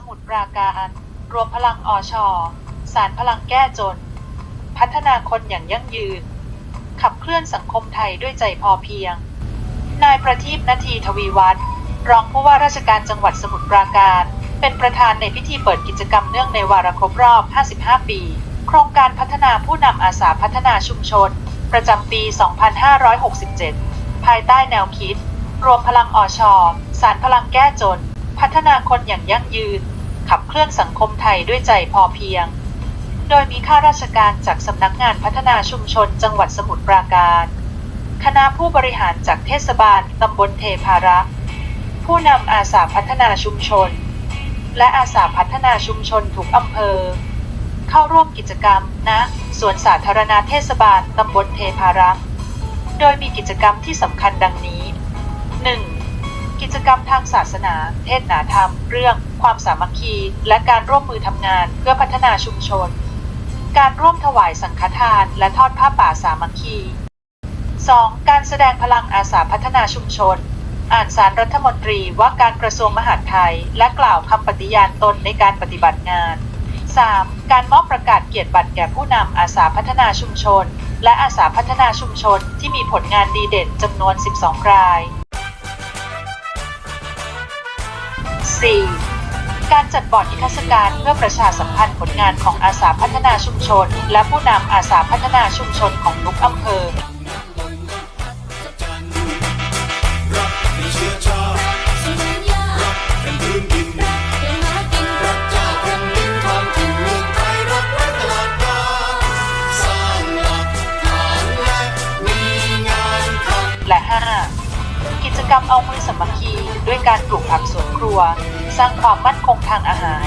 สมุทรปราการ รวมพลังอชสารพลังแก้จน พัฒนาคนอย่างยั่งยืน ขับเคลื่อนสังคมไทยด้วยใจพอเพียง นายประทีปนาทีทวีวัฒน์รองผู้ว่าราชการจังหวัดสมุทรปราการ เป็นประธานในพิธีเปิดกิจกรรมเนื่องในวาระครบรอบ 55 ปี โครงการพัฒนาผู้นำอาสาพัฒนาชุมชน ประจำปี 2567 ภายใต้แนวคิด รวมพลังอชสารพลังแก้จน พัฒนาคนอย่างยั่งยืน ขับเคลื่อนสังคมไทยด้วยใจพอเพียง โดยมีข้าราชการจากสำนักงานพัฒนาชุมชนจังหวัดสมุทรปราการ คณะผู้บริหารจากเทศบาลตำบลเทพารักษ์ผู้นำอาสาพัฒนาชุมชน และอาสาพัฒนาชุมชนทุกอำเภอ เข้าร่วมกิจกรรมณสวนสาธารณะเทศบาลตำบลเทพารักษ์โดยมีกิจกรรมที่สำคัญดังนี้ 1. กิจกรรมทางศาสนา เทศนาธรรม เรื่อง ความสามัคคี และการร่วมมือทำงานเพื่อพัฒนาชุมชน การร่วมถวายสังฆทาน และทอดผ้าป่าสามัคคี 2. การแสดงพลังอาสาพัฒนาชุมชน อ่านสารรัฐมนตรีว่าการกระทรวงมหาดไทย และกล่าวคำปฏิญาณตนในการปฏิบัติงาน 3. การมอบประกาศเกียรติบัตรแก่ผู้นำอาสาพัฒนาชุมชน และอาสาพัฒนาชุมชนที่มีผลงานดีเด่นจำนวน 12 ราย 4. การจัดบอร์ดนิทรรศการเพื่อประชาสัมพันธ์ผลงานของอาสาพัฒนาชุมชน และผู้นำอาสาพัฒนาชุมชนของทุกอำเภอ จกรรมเอามือสมัคคีด้วยการปลูกผักสวนครัว สร้างความมั่นคงทางอาหาร